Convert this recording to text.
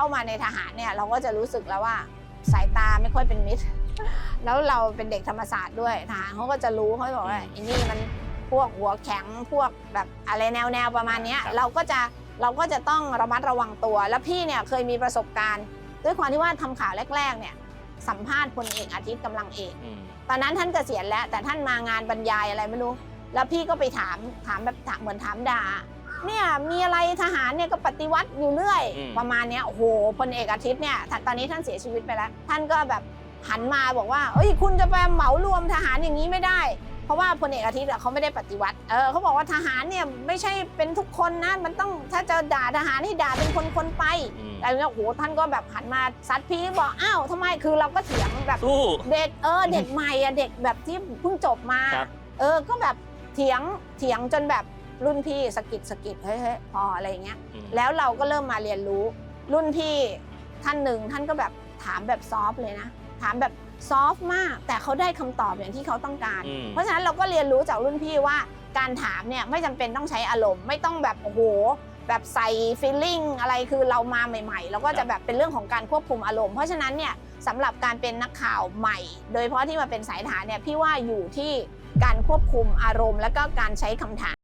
เข้ามาในทหารเนี่ยเราก็จะรู้สึกแล้วว่าสายตาไม่ค่อยเป็นมิตร แล้วเราเป็นเด็กธรรมศาสตร์ด้วยทหารเขาก็จะรู้เขาจะบอกว่าไอ้นี่มันพวกหัวแข็งพวกแบบอะไรแนวแนวๆประมาณเนี้ยครับเราก็จะเราก็จะต้องระมัดระวังตัว แล้วพี่เนี่ยเคยมีประสบการณ์ ด้วยความที่ว่าทำข่าวแรกๆเนี่ยสัมภาษณ์พลเอกอาทิตย์กำลังเอกอืมตอนนั้นท่านเกษียณแล้วแต่ท่านมางานบรรยายอะไรไม่รู้ แล้วพี่ก็ไปถามถามแบบถามเหมือนถามด่า เนี่ยมีอะไรทหารเนี่ยก็ปฏิวัติอยู่เรื่อย อืม ประมาณเนี้ยโอ้โหพลเอกอาทิตย์เนี่ยท่านตอนนี้ท่านเสียชีวิตไปแล้ว ท่านก็แบบหันมาบอกว่าเอ้ยคุณจะไปเหมารวมทหารอย่างนี้ไม่ได้ เพราะว่าพลเอกอาทิตย์อะเขาไม่ได้ปฏิวัติเออเขาบอกว่าทหารเนี่ยไม่ใช่เป็นทุกคนนะมันต้องถ้าจะด่าทหารให้ด่าเป็นคนๆไป อืมแต่เนี่ยโอ้โหท่านก็แบบหันมาซัดพี่บอกอ้าวทำไมคือเราก็เถียงแบบ สู้ เด็กเออเด็กใหม่อะเด็กแบบที่เพิ่งจบมา ครับ เออก็แบบเถียงเถียงจนแบบ รุ่นพี่สะกิดสะกิดเฮ้ยเฮ้ยพออะไรอย่างเงี้ยอืมแล้วเราก็เริ่มมาเรียนรู้ รุ่นพี่ท่านหนึ่งท่านก็แบบถามแบบซอฟต์เลยนะ ถามแบบซอฟต์มาก แต่เขาได้คำตอบอย่างที่เขาต้องการอืมเพราะฉะนั้นเราก็เรียนรู้จากรุ่นพี่ว่า การถามเนี่ยไม่จำเป็นต้องใช้อารมณ์ ไม่ต้องแบบโอ้โหแบบใส่ฟีลลิ่งอะไรคือเรามาใหม่ๆแล้วก็จะแบบเป็นเรื่องของการควบคุมอารมณ์ เพราะฉะนั้นเนี่ยสำหรับการเป็นนักข่าวใหม่ โดยเฉพาะที่มาเป็นสายทหารเนี่ยพี่ว่าอยู่ที่การควบคุมอารมณ์ แล้วก็การใช้คำถาม